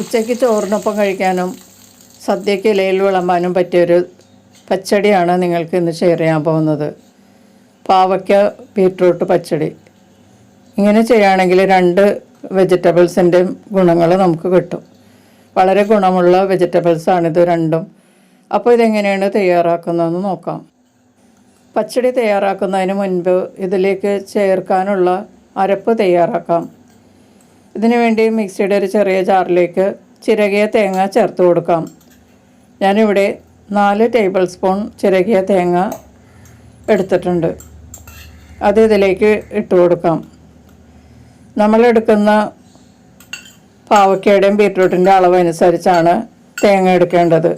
ഉച്ചയ്ക്ക് ചോറിനൊപ്പം കഴിക്കാനും സദ്യയ്ക്ക് ഇലയിൽ വിളമ്പാനും പറ്റിയൊരു പച്ചടിയാണ് നിങ്ങൾക്ക് ഇന്ന് ഷെയർ ചെയ്യാൻ പോകുന്നത്. പാവയ്ക്ക ബീട്രൂട്ട് പച്ചടി. ഇങ്ങനെ ചെയ്യുകയാണെങ്കിൽ രണ്ട് വെജിറ്റബിൾസിന്റെയും ഗുണങ്ങൾ നമുക്ക് കിട്ടും. വളരെ ഗുണമുള്ള വെജിറ്റബിൾസാണിത് രണ്ടും. അപ്പോൾ ഇതെങ്ങനെയാണ് തയ്യാറാക്കുന്നതെന്ന് നോക്കാം. പച്ചടി തയ്യാറാക്കുന്നതിന് മുൻപ് ഇതിലേക്ക് ചേർക്കാനുള്ള അരപ്പ് തയ്യാറാക്കാം. ഇതിനു വേണ്ടി മിക്സിയുടെ ഒരു ചെറിയ ജാറിലേക്ക് ചിരകിയ തേങ്ങ ചേർത്ത് കൊടുക്കാം. ഞാനിവിടെ നാല് ടേബിൾ സ്പൂൺ ചിരകിയ തേങ്ങ എടുത്തിട്ടുണ്ട്. അത് ഇതിലേക്ക് ഇട്ട് കൊടുക്കാം. നമ്മളെടുക്കുന്ന പാവയ്ക്കയുടെയും ബീറ്റ്റൂട്ടിന്റെ അളവ് അനുസരിച്ചാണ് തേങ്ങ എടുക്കേണ്ടത്.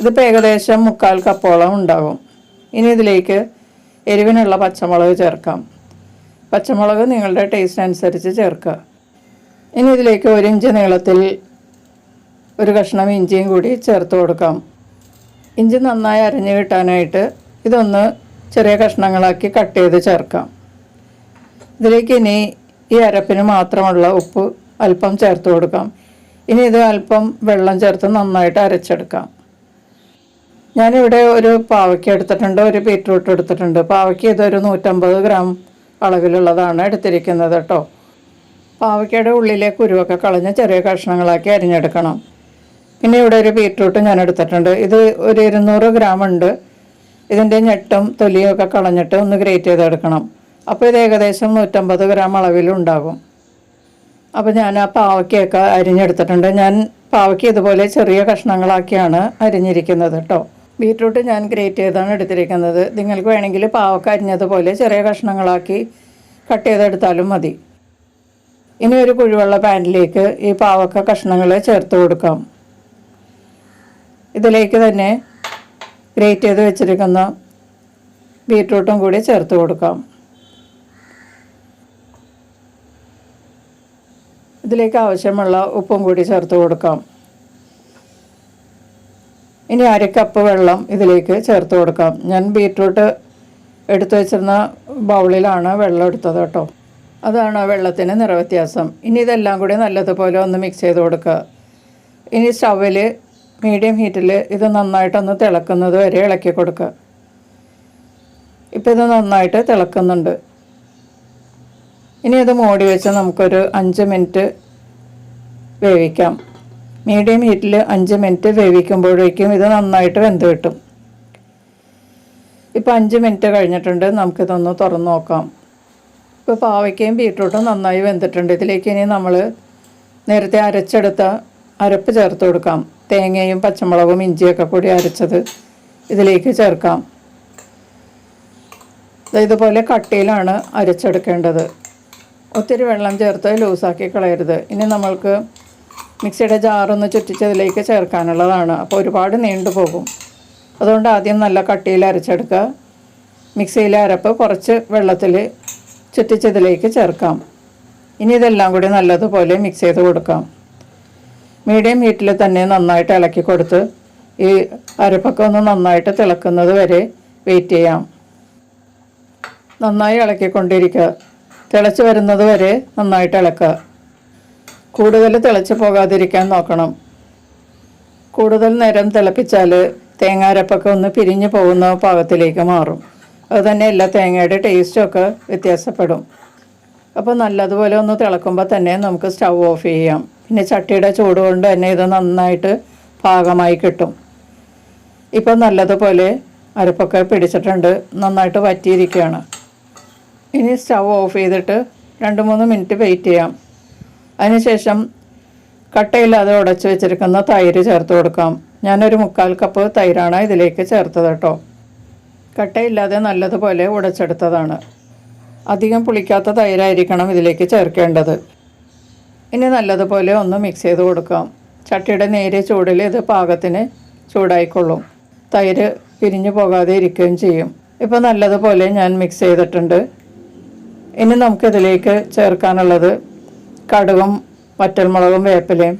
ഇതിപ്പോൾ ഏകദേശം മുക്കാൽ കപ്പോളം ഉണ്ടാകും. ഇനി ഇതിലേക്ക് എരിവിനുള്ള പച്ചമുളക് ചേർക്കാം. പച്ചമുളക് നിങ്ങളുടെ ടേസ്റ്റ് അനുസരിച്ച് ചേർക്കുക. ഇനി ഇതിലേക്ക് ഒരു ഇഞ്ച് നീളത്തിൽ ഒരു കഷ്ണം ഇഞ്ചിയും കൂടി ചേർത്ത് കൊടുക്കാം. ഇഞ്ചി നന്നായി അരിഞ്ഞ് കിട്ടാനായിട്ട് ഇതൊന്ന് ചെറിയ കഷ്ണങ്ങളാക്കി കട്ട് ചെയ്ത് ചേർക്കാം. ഇതിലേക്ക് ഇനി ഈ അരപ്പിന് മാത്രമുള്ള ഉപ്പ് അല്പം ചേർത്ത് കൊടുക്കാം. ഇനി ഇത് അല്പം വെള്ളം ചേർത്ത് നന്നായിട്ട് അരച്ചെടുക്കാം. ഞാനിവിടെ ഒരു പാവയ്ക്ക എടുത്തിട്ടുണ്ട് ഒരു ബീറ്റ്റൂട്ട് എടുത്തിട്ടുണ്ട്. പാവയ്ക്ക ഇതൊരു നൂറ്റമ്പത് ഗ്രാം അളവിലുള്ളതാണ് എടുത്തിരിക്കുന്നത് കേട്ടോ. പാവയ്ക്കയുടെ ഉള്ളിലെ കുരുവൊക്കെ കളഞ്ഞ് ചെറിയ കഷ്ണങ്ങളാക്കി അരിഞ്ഞെടുക്കണം. പിന്നെ ഇവിടെ ഒരു ബീറ്റ്റൂട്ട് ഞാൻ എടുത്തിട്ടുണ്ട്. ഇത് ഒരു ഇരുന്നൂറ് ഗ്രാം ഉണ്ട്. ഇതിന്റെ ഞെട്ടും തൊലിയും ഒക്കെ കളഞ്ഞിട്ട് ഒന്ന് ഗ്രേറ്റ് ചെയ്തെടുക്കണം. അപ്പോൾ ഇത് ഏകദേശം നൂറ്റമ്പത് ഗ്രാം അളവിലുണ്ടാകും അപ്പോൾ ഞാൻ ആ പാവയ്ക്കൊക്കെ അരിഞ്ഞെടുത്തിട്ടുണ്ട്. ഞാൻ പാവയ്ക്ക് ഇതുപോലെ ചെറിയ കഷ്ണങ്ങളാക്കിയാണ് അരിഞ്ഞിരിക്കുന്നത് കേട്ടോ. ബീറ്റ്റൂട്ട് ഞാൻ ഗ്രേറ്റ് ചെയ്താണ് എടുത്തിരിക്കുന്നത്. നിങ്ങൾക്ക് വേണമെങ്കിൽ പാവക്ക അരിഞ്ഞതുപോലെ ചെറിയ കഷ്ണങ്ങളാക്കി കട്ട് ചെയ്തെടുത്താലും മതി. ഇനി ഒരു കുഴിവെള്ള പാനിലേക്ക് ഈ പാവക്ക കഷ്ണങ്ങൾ ചേർത്ത് കൊടുക്കാം. ഇതിലേക്ക് തന്നെ ഗ്രേറ്റ് ചെയ്ത് വെച്ചിരിക്കുന്ന ബീട്രൂട്ടും കൂടി ചേർത്ത് കൊടുക്കാം. ഇതിലേക്ക് ആവശ്യമുള്ള ഉപ്പും കൂടി ചേർത്ത് കൊടുക്കാം. ഇനി അര കപ്പ് വെള്ളം ഇതിലേക്ക് ചേർത്ത് കൊടുക്കാം. ഞാൻ ബീട്രൂട്ട് എടുത്തു വെച്ചിരുന്ന ബൗളിലാണ് വെള്ളം എടുത്തത് കേട്ടോ. അതാണ് വെള്ളത്തിന് നിറവ്യത്യാസം. ഇനി ഇതെല്ലാം കൂടി നല്ലതുപോലെ ഒന്ന് മിക്സ് ചെയ്ത് കൊടുക്കുക. ഇനി സ്റ്റവിൽ മീഡിയം ഹീറ്റിൽ ഇത് നന്നായിട്ടൊന്ന് തിളക്കുന്നത് വരെ ഇളക്കി കൊടുക്കുക. ഇപ്പം ഇത് നന്നായിട്ട് തിളക്കുന്നുണ്ട്. ഇനി ഇത് മൂടി വെച്ച് നമുക്കൊരു അഞ്ച് മിനിറ്റ് വേവിക്കാം. മീഡിയം ഹീറ്റിൽ അഞ്ച് മിനിറ്റ് വേവിക്കുമ്പോഴേക്കും ഇത് നന്നായിട്ട് വെന്ത് കിട്ടും. ഇപ്പോൾ അഞ്ച് മിനിറ്റ് കഴിഞ്ഞിട്ടുണ്ട്. നമുക്കിതൊന്ന് തുറന്ന് നോക്കാം. ഇപ്പോൾ പാവയ്ക്കയും ബീട്രൂട്ടും നന്നായി വെന്തിട്ടുണ്ട്. ഇതിലേക്ക് ഇനി നമ്മൾ നേരത്തെ അരച്ചെടുത്ത അരപ്പ് ചേർത്ത് കൊടുക്കാം. തേങ്ങയും പച്ചമുളകും ഇഞ്ചിയൊക്കെ കൂടി അരച്ചത് ഇതിലേക്ക് ചേർക്കാം. ഇതുപോലെ കട്ടിയിലാണ് അരച്ചെടുക്കേണ്ടത്. ഒത്തിരി വെള്ളം ചേർത്ത് ലൂസാക്കി കളയരുത്. ഇനി നമ്മൾക്ക് മിക്സിയുടെ ജാറൊന്ന് ചുറ്റിച്ചതിലേക്ക് ചേർക്കാനുള്ളതാണ്. അപ്പോൾ ഒരുപാട് നീണ്ടു പോകും. അതുകൊണ്ട് ആദ്യം നല്ല കട്ടിയിൽ അരച്ചെടുക്കുക. മിക്സിയിലെ അരപ്പ് കുറച്ച് വെള്ളത്തിൽ ചുറ്റിച്ചതിലേക്ക് ചേർക്കാം. ഇനി ഇതെല്ലാം കൂടി നല്ലതുപോലെ മിക്സ് ചെയ്ത് കൊടുക്കാം. മീഡിയം ഹീറ്റിൽ തന്നെ നന്നായിട്ട് ഇളക്കി കൊടുത്ത് ഈ അരപ്പൊക്കെ ഒന്ന് നന്നായിട്ട് തിളക്കുന്നത് വരെ വെയിറ്റ് ചെയ്യാം. നന്നായി ഇളക്കിക്കൊണ്ടിരിക്കുക. തിളച്ച് വരുന്നത് വരെ നന്നായിട്ട് ഇളക്കുക. കൂടുതൽ തിളച്ച് പോകാതിരിക്കാൻ നോക്കണം. കൂടുതൽ നേരം തിളപ്പിച്ചാൽ തേങ്ങാരപ്പൊക്കെ ഒന്ന് പിരിഞ്ഞു പോകുന്ന പാകത്തിലേക്ക് മാറും. അതുതന്നെ എല്ലാ തേങ്ങയുടെ ടേസ്റ്റൊക്കെ വ്യത്യാസപ്പെടും. അപ്പോൾ നല്ലതുപോലെ ഒന്ന് തിളക്കുമ്പോൾ തന്നെ നമുക്ക് സ്റ്റൗ ഓഫ് ചെയ്യാം. പിന്നെ ചട്ടിയുടെ ചൂട് കൊണ്ട് തന്നെ ഇത് നന്നായിട്ട് പാകമായി കിട്ടും. ഇപ്പോൾ നല്ലതുപോലെ അരപ്പൊക്കെ പിടിച്ചിട്ടുണ്ട്. നന്നായിട്ട് വറ്റിയിരിക്കുകയാണ്. ഇനി സ്റ്റൗ ഓഫ് ചെയ്തിട്ട് രണ്ട് മൂന്ന് മിനിറ്റ് വെയിറ്റ് ചെയ്യാം. അതിനുശേഷം കട്ടയില്ലാതെ ഉടച്ച് വെച്ചിരിക്കുന്ന തൈര് ചേർത്ത് കൊടുക്കാം. ഞാനൊരു മുക്കാൽ കപ്പ് തൈരാണ് ഇതിലേക്ക് ചേർത്തത് കേട്ടോ. കട്ടയില്ലാതെ നല്ലതുപോലെ ഉടച്ചെടുത്തതാണ്. അധികം പുളിക്കാത്ത തൈരായിരിക്കണം ഇതിലേക്ക് ചേർക്കേണ്ടത്. ഇനി നല്ലതുപോലെ ഒന്ന് മിക്സ് ചെയ്ത് കൊടുക്കാം. ചട്ടിയുടെ നേരെ ചൂടിൽ ഇത് പാകത്തിന് ചൂടായിക്കൊള്ളും. തൈര് പിരിഞ്ഞു പോകാതെ ഇരിക്കുകയും ചെയ്യും. ഇപ്പോൾ നല്ലതുപോലെ ഞാൻ മിക്സ് ചെയ്തിട്ടുണ്ട്. ഇനി നമുക്കിതിലേക്ക് ചേർക്കാനുള്ളത് കടുകും വറ്റൽമുളകും വേപ്പിലയും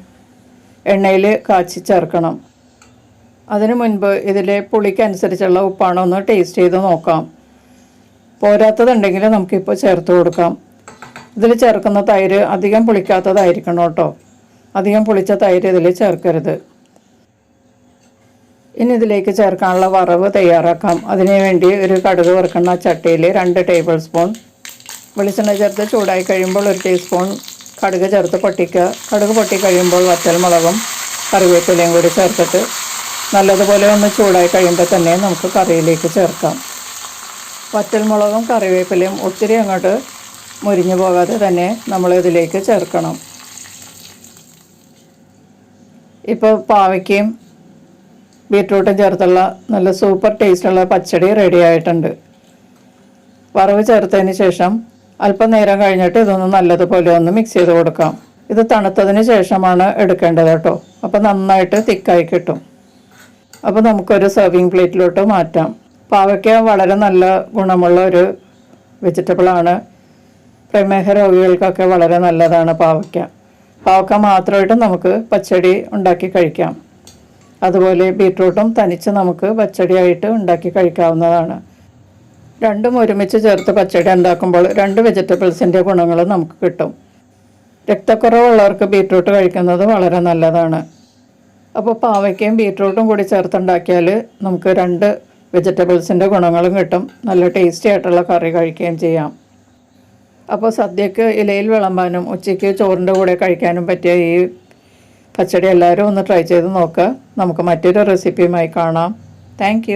എണ്ണയിൽ കാച്ചി ചേർക്കണം. അതിനു മുൻപ് ഇതിലെ പുളിക്കനുസരിച്ചുള്ള ഉപ്പാണോ ഒന്ന് ടേസ്റ്റ് ചെയ്ത് നോക്കാം. പോരാത്തതുണ്ടെങ്കിൽ നമുക്കിപ്പോൾ ചേർത്ത് കൊടുക്കാം. ഇതിൽ ചേർക്കുന്ന തൈര് അധികം പുളിക്കാത്തതായിരിക്കണം കേട്ടോ. അധികം പുളിച്ച തൈര് ഇതിൽ ചേർക്കരുത്. ഇനി ഇതിലേക്ക് ചേർക്കാനുള്ള വറവ് തയ്യാറാക്കാം. അതിനു വേണ്ടി ഒരു കടുക് വറുക്കുന്ന ചട്ടിയിൽ രണ്ട് ടേബിൾ സ്പൂൺ വെളിച്ചെണ്ണ ചേർത്ത് ചൂടായി കഴിയുമ്പോൾ ഒരു ടീസ്പൂൺ കടുക് ചേർത്ത് പൊട്ടിക്കുക കടുക് പൊട്ടി കഴിയുമ്പോൾ വറ്റൽമുളകും കറിവേപ്പിലയും കൂടി ചേർത്തിട്ട് നല്ലതുപോലെ ഒന്ന് ചൂടായി കഴിയുമ്പോൾ തന്നെ നമുക്ക് കറിയിലേക്ക് ചേർക്കാം. വറ്റൽമുളകും കറിവേപ്പിലയും ഒത്തിരി അങ്ങോട്ട് മുരിഞ്ഞു പോകാതെ തന്നെ നമ്മൾ ഇതിലേക്ക് ചേർക്കണം. ഇപ്പോൾ പാവയ്ക്കയും ബീട്രൂട്ടും ചേർത്തുള്ള നല്ല സൂപ്പർ ടേസ്റ്റുള്ള പച്ചടി റെഡി ആയിട്ടുണ്ട്. വറവ് ചേർത്തതിന് ശേഷം അല്പം നേരം കഴിഞ്ഞിട്ട് ഇതൊന്ന് നല്ലതുപോലെ ഒന്ന് മിക്സ് ചെയ്ത് കൊടുക്കാം. ഇത് തണുത്തതിന് ശേഷമാണ് എടുക്കേണ്ടത് കേട്ടോ. അപ്പോൾ നന്നായിട്ട് തിക്കായി കിട്ടും. അപ്പോൾ നമുക്കൊരു സെർവിങ് പ്ലേറ്റിലോട്ട് മാറ്റാം. പാവയ്ക്ക വളരെ നല്ല ഗുണമുള്ള ഒരു വെജിറ്റബിളാണ് പ്രമേഹ രോഗികൾക്കൊക്കെ വളരെ നല്ലതാണ് പാവയ്ക്ക. പാവയ്ക്ക മാത്രമായിട്ട് നമുക്ക് പച്ചടി ഉണ്ടാക്കി കഴിക്കാം. അതുപോലെ ബീട്രൂട്ടും തനിച്ച് നമുക്ക് പച്ചടിയായിട്ട് ഉണ്ടാക്കി കഴിക്കാവുന്നതാണ്. രണ്ടും ഒരുമിച്ച് ചേർത്ത് പച്ചടി ഉണ്ടാക്കുമ്പോൾ രണ്ട് വെജിറ്റബിൾസിന്റെ ഗുണങ്ങൾ നമുക്ക് കിട്ടും. രക്തക്കുറവുള്ളവർക്ക് ബീട്രൂട്ട് കഴിക്കുന്നത് വളരെ നല്ലതാണ്. അപ്പോൾ പാവയ്ക്കയും ബീട്രൂട്ടും കൂടി ചേർത്തുണ്ടാക്കിയാൽ നമുക്ക് രണ്ട് വെജിറ്റബിൾസിന്റെ ഗുണങ്ങളും കിട്ടും. നല്ല ടേസ്റ്റി ആയിട്ടുള്ള കറി കഴിക്കുകയും ചെയ്യാം. അപ്പോൾ സദ്യക്ക് ഇലയിൽ വിളമ്പാനും ഉച്ചയ്ക്ക് ചോറിന്റെ കൂടെ കഴിക്കാനും പറ്റിയ ഈ പച്ചടി എല്ലാവരും ഒന്ന് ട്രൈ ചെയ്ത് നോക്കുക നമുക്ക് മറ്റൊരു റെസിപ്പിയുമായി കാണാം. താങ്ക്